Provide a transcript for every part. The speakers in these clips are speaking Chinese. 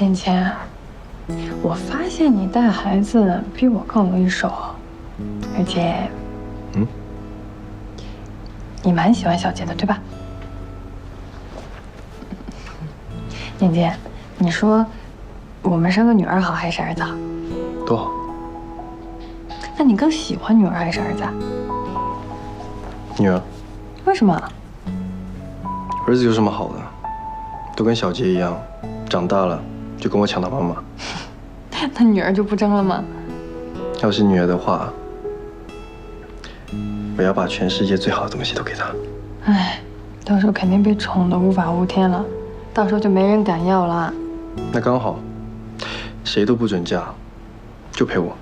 年谦，我发现你带孩子比我更容易手，而且，嗯，你蛮喜欢小杰的，对吧？年谦，你说我们生个女儿好还是儿子好？都好。那你更喜欢女儿还是儿子啊？女儿，为什么？儿子有什么好的？都跟小杰一样，长大了就跟我抢他妈妈。那女儿就不争了吗？要是女儿的话，我要把全世界最好的东西都给她。唉，到时候肯定被宠得无法无天了，到时候就没人敢要了。那刚好，谁都不准嫁，就陪我，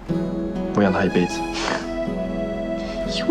我养她一辈子。幼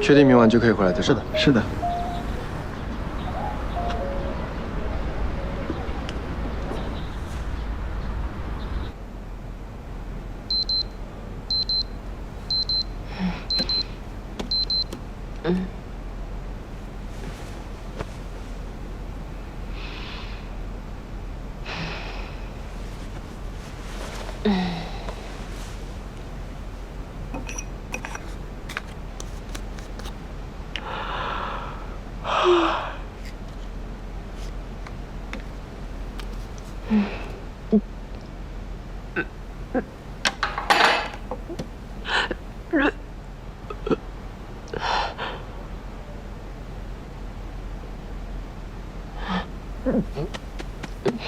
确定明晚就可以回来的？是的，是的。嗯。嗯啊嗯嗯。嗯